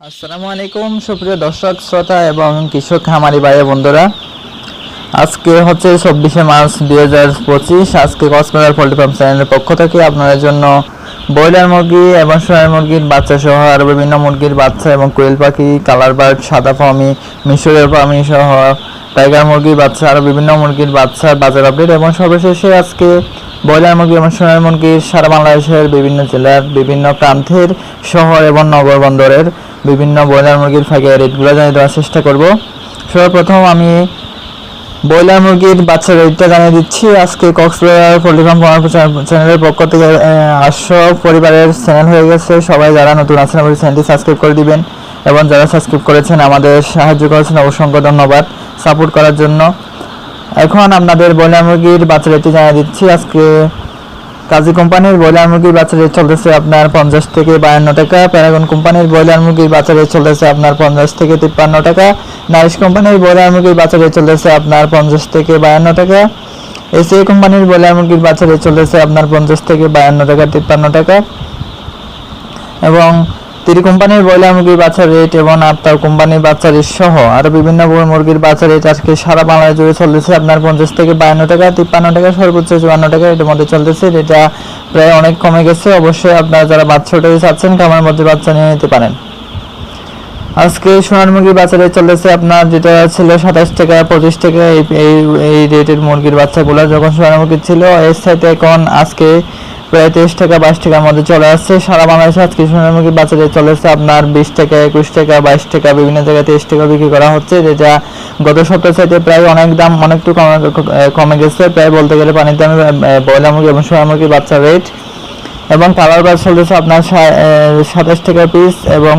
আসসালামু আলাইকুম, সুপ্রিয় দর্শক, শ্রোতা এবং কৃষক, খামারি ভাই বন্ধুরা। আজকে হচ্ছে চব্বিশে মার্চ দুই হাজার পঁচিশ। আজকে কক্সবাজার পোল্ট্রি ফার্ম চ্যানেলের পক্ষ থেকে আপনাদের জন্য ব্রয়লার মুরগি এবং সোনার মুরগির বাচ্চা সহ আরও বিভিন্ন মুরগির বাচ্চা এবং কোয়েল পাখি, কালার বার্ড, সাদা ফার্মি মিশরের ফার্মি সহ টাইগার মুরগির বাচ্চা আরও বিভিন্ন মুরগির বাচ্চার বাজার আপডেট এবং সর্বশেষে আজকে ব্রয়লার মুরগি এবং সোনার মুরগির সারা বাংলাদেশের বিভিন্ন জেলার বিভিন্ন প্রান্তের শহর এবং নগর বন্দরের বিভিন্ন ব্রয়লার মুরগির ফাঁকে রেটগুলো জানিয়ে দেওয়ার চেষ্টা করব। সর্বপ্রথম আমি ব্রয়লার মুরগির বাচ্চা রেটটা জানিয়ে দিচ্ছি। আজকে কক্সবাজার পোল্ট্রি ফার্ম চ্যানেলের পক্ষ থেকে আটশো পরিবারের চ্যানেল হয়ে গেছে। সবাই যারা নতুন আছেন আমাদের চ্যানেলটি সাবস্ক্রাইব করে দিবেন এবং যারা সাবস্ক্রাইব করেছেন, আমাদের সাহায্য করেছেন, অসংখ্য ধন্যবাদ সাপোর্ট করার জন্য। এখন আপনাদের ব্রয়লার মুরগির বাচ্চা রেটটি জানিয়ে দিচ্ছি। আজকে কাজী কোম্পানির ব্রয়লার মুরগির বাচ্চা রেট চলতেছে আপনার পঞ্চাশ থেকে বায়ান্ন টাকা, প্যারাগন কোম্পানির ব্রয়লার মুরগির বাচ্চা রেট চলতেছে আপনার পঞ্চাশ থেকে তিপ্পান্ন টাকা, নারিশ কোম্পানির ব্রয়লার মুরগির বাচ্চা রেট চলতেছে আপনার পঞ্চাশ থেকে বায়ান্ন টাকা এসিআই কোম্পানির ব্রয়লার মুরগির বাচ্চা রেট চলতেছে আপনার পঞ্চাশ থেকে বায়ান্ন টাকা, তিপ্পান্ন টাকা এবং তিরি কোম্পানির ব্রয়লার মুরগির বাচ্চার রেট এবং আপনার কোম্পানির বাচ্চার রেট সহ আরও বিভিন্ন মুরগির বাচ্চার রেট আজকে সারা বাংলাদেশ জুড়ে চলতেছে। আপনার পঞ্চাশ থেকে বায়ান্ন টাকা, তিপ্পান্ন টাকা, সর্বোচ্চ চুয়ান্ন টাকা এটার মধ্যে চলতেছে। এটা প্রায় অনেক কমে গেছে। অবশ্যই আপনারা যারা বাচ্চা উঠে চাচ্ছেন কামার মধ্যে বাচ্চা নিয়ে নিতে পারেন। আজকে সোনার মুরগির বাচ্চা রেট চলতেছে আপনার যেটা ছিল সাতাশ টাকা, পঁচিশ টাকা, এই- এই রেটের মুরগির বাচ্চাগুলো। যখন সোনার মুরগি ছিল, এর সাথে এখন আজকে প্রায় তেইশ টাকা, বাইশ টাকার মধ্যে চলে আসছে। সারা বাংলাদেশে আজকে সোনামুখী বাজারে রেট চলেছে আপনার বিশ টাকা, একুশ টাকা, বাইশ টাকা, বিভিন্ন জায়গায় তেইশ টাকা বিক্রি করা হচ্ছে, যেটা গত সপ্তাহ চাইতে প্রায় অনেক দাম অনেকটু কমে কমে গেছে। প্রায় বলতে গেলে পানির দামে ব্রয়লার মুরগি এবং সোনামুখী বাচ্চা বাচ্চার রেট এবং কালার বাস চলতেছে আপনার সাতাশ টাকা পিস এবং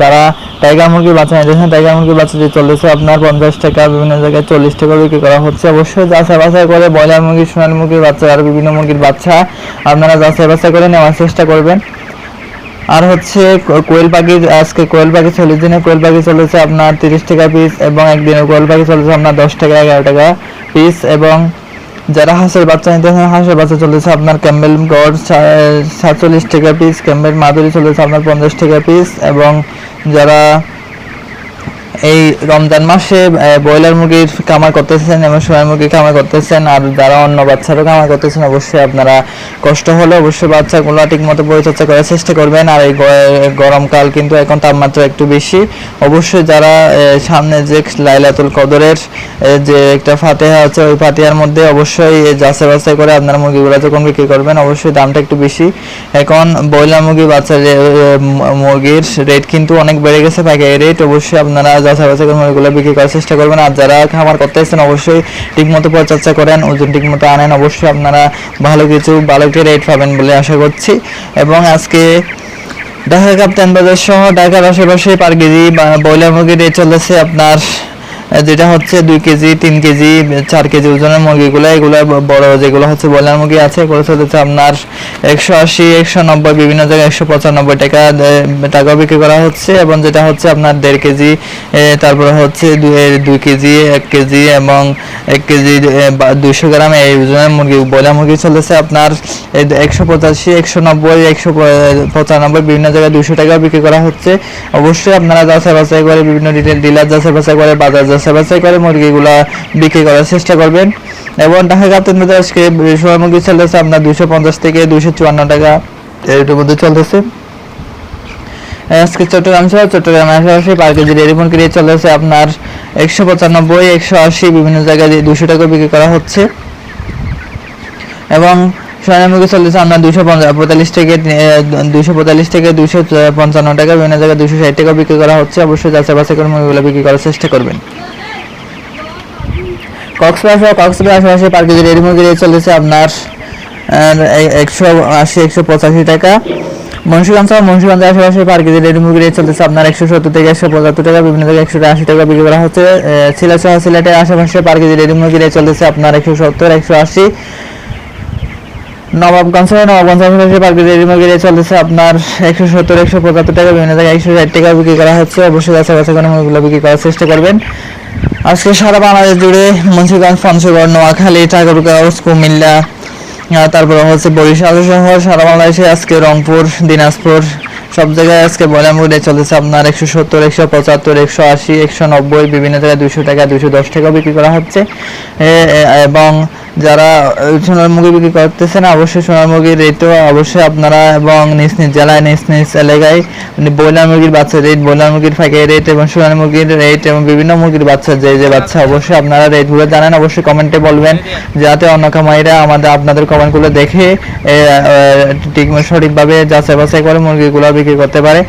যারা টাইগার মুরগির বাচ্চা নিতেছেন টাইগার মুরগির বাচ্চা যে চলতেছে আপনার পঞ্চাশ টাকা, বিভিন্ন জায়গায় চল্লিশ টাকা বিক্রি করা হচ্ছে। অবশ্যই যাচাই বাছাই করে ব্রয়লার মুরগি, সোনালী মুরগির বাচ্চা আর বিভিন্ন মুরগির বাচ্চা আপনারা যাচাই বাছাই করে নেওয়ার চেষ্টা করবেন। আর হচ্ছে কোয়েল পাখি, আজকে কোয়েল পাখি চল্লিশ দিনে কোয়েল পাখি চলেছে আপনার তিরিশ টাকা পিস এবং একদিনে কোয়েল পাখি চলেছে আপনার দশ টাকা, এগারো টাকা পিস এবং যারা হাঁসের বাচ্চা নিতে চান হাঁসের বাচ্চা চলেছে আপনার ক্যাম্বেল গড় সাতচল্লিশ টাকা পিস ক্যাম্বেল মাদুরি চলেছে আপনার পঞ্চাশ টাকা পিস এবং যারা এই রমজান মাসে ব্রয়লার মুরগির কামার করতেছেন, এবং সোনার মুরগির কামার করতেছেন, আর যারা অন্য বাচ্চারও কামার করতেছেন, অবশ্যই আপনারা কষ্ট হলে অবশ্যই বাচ্চাগুলো ঠিক মতো পরিচর্যা করার চেষ্টা করবেন, আর এই গরমকাল কিন্তু এখন তাপমাত্রা একটু বেশি। অবশ্যই যারা সামনে যে লাইলাতুল কদরের যে একটা ফাতেহা আছে, ওই ফাতিহার মধ্যে অবশ্যই যাচাই বাছাই করে আপনারা মুরগিগুলো যখন বিক্রি করবেন, অবশ্যই দামটা একটু বেশি। এখন ব্রয়লার মুরগি বাচ্চার মুরগির রেট কিন্তু অনেক বেড়ে গেছে, পাইকারি রেট অবশ্যই আপনারা যাচাই করে মুরগিগুলো বিক্রি করার চেষ্টা করবেন আর যারা খামার করতে অবশ্যই ঠিকমতো পরিচর্যা করেন, ওজন ঠিকমতো আনেন। অবশ্যই আপনারা ভালো কিছু, ভালো একটি রেট পাবেন বলে আশা করছি। এবং আজকে ঢাকা কাপ্তান বাজার সহ ঢাকার আশেপাশে পার কেজি বা- ব্রয়লার মুরগির রেট চলেছে আপনার যেটা হচ্ছে দুই কেজি, তিন কেজি, চার কেজি ওজনের মুরগিগুলো, এগুলো বড় যেগুলো হচ্ছে ব্রয়লার মুরগি আছে, এগুলো চলেছে আপনার একশো আশি, একশো নব্বই, বিভিন্ন জায়গায় একশো পঁচানব্বই টাকা টাকা বিক্রি করা হচ্ছে এবং যেটা হচ্ছে আপনার দেড় কেজি তারপরে হচ্ছে দুই কেজি, এক কেজি এবং এক কেজি দুইশো গ্রাম এই ওজনের মুরগি, ব্রয়লার মুরগি চলেছে আপনার একশো পঁচাশি, একশো নব্বই, একশো পঁচানব্বই, বিভিন্ন জায়গায় দুশো টাকা বিক্রি করা হচ্ছে। অবশ্যই আপনারা যাচাই বাছাই করে বিভিন্ন রিটেল ডিলার যাচাই বাছাই করে, বাজার যাচাই বাছাই করে মুরগিগুলা বিক্রি করার চেষ্টা করবেন। এবং ঢাকা কাপ্তান বাজার আজকে সময় মুরগি চলতেছে আপনার দুশো পঞ্চাশ থেকে দুশো চুয়ান্ন টাকা। এর মধ্যে চলতেছে। আজকে চট্টগ্রাম সহ চট্টগ্রাম আশেপাশে পার কেজি রেডি মুরগি রেট চলেছে আপনার একশো পঁচানব্বই, একশো আশি বিভিন্ন জায়গায় দুশো টাকা বিক্রি করা হচ্ছে। এবং মুরগি চলেছে আপনার দুশো পঁয়তাল্লিশ থেকে দুশো পঁয়তাল্লিশ থেকে দুশো পঞ্চান্ন টাকা বিভিন্ন জায়গায় দুশো ষাট টাকা বিক্রি করা হচ্ছে। অবশ্যই যাচাই বাছাই করে মুরগিগুলো বিক্রি করার চেষ্টা করবেন। কক্সবাজার কক্সবাজার আশেপাশে পার কেজি রেডি মুরগি রেট চলেছে, আপনার একশো আশি, একশো পঁচাশি টাকা। মুন্সিগঞ্জ সহ মুন্সিগঞ্জের আশেপাশে পার কেজি রেডি মুরগি রেট চলতেছে আপনার একশো সত্তর থেকে একশো পঁচাত্তর টাকা, বিভিন্ন জায়গায় একশো আশি টাকা বিক্রি করা হচ্ছে। সিলেট সিলেটের আশেপাশে পার কেজি রেডি মুরগি রেট চলতেছে আপনার একশো সত্তর, একশো আশি নবাবগঞ্জ নবাবগঞ্জ আশেপাশে পার কেজি মুরগি রেট চলতেছে আপনার একশো সত্তর, একশো পঁচাত্তর টাকা বিভিন্ন জায়গায় একশো ষাট টাকা বিক্রি করা হচ্ছে। অবশ্যই বাছাই করে মুরগিগুলো বিক্রি করার চেষ্টা করবেন। আজকে সারা বাংলাদেশ জুড়ে মুন্সিগঞ্জ পঞ্চগড় নোয়াখালী, ঠাকুরগাঁও, কুমিল্লা তারপরে হচ্ছে বরিশাল সহ সারা বাংলাদেশে আজকে রংপুর, দিনাজপুর, সব জায়গায় আজকে মুরগি রেট চলতেছে আপনার একশো সত্তর, একশো পঁচাত্তর, একশো আশি, একশো নব্বই, বিভিন্ন জায়গায় দুশো টাকা দুশো দশ টাকা বিক্রি করা হচ্ছে। এবং যারা সোনার মুরগি বিক্রি করতেছেন অবশ্যই সোনার মুরগির রেটও অবশ্যই আপনারা এবং নিজ নিজ জেলায়, নিজ নিজ এলাকায় মানে ব্রয়লার মুরগির বাচ্চা রেট ব্রয়লার মুরগির ফাঁকে রেট এবং সোনার মুরগির রেট এবং বিভিন্ন মুরগির বাচ্চা, যে যে বাচ্চা, অবশ্যই আপনারা রেটগুলো জানেন, অবশ্যই কমেন্টে বলবেন, যাতে অন্য কামাইরা আমাদের, আপনাদের কমেন্টগুলো দেখে ঠিক, সঠিকভাবে যাচাই বাছাই করে মুরগিগুলো বিক্রি করতে পারে।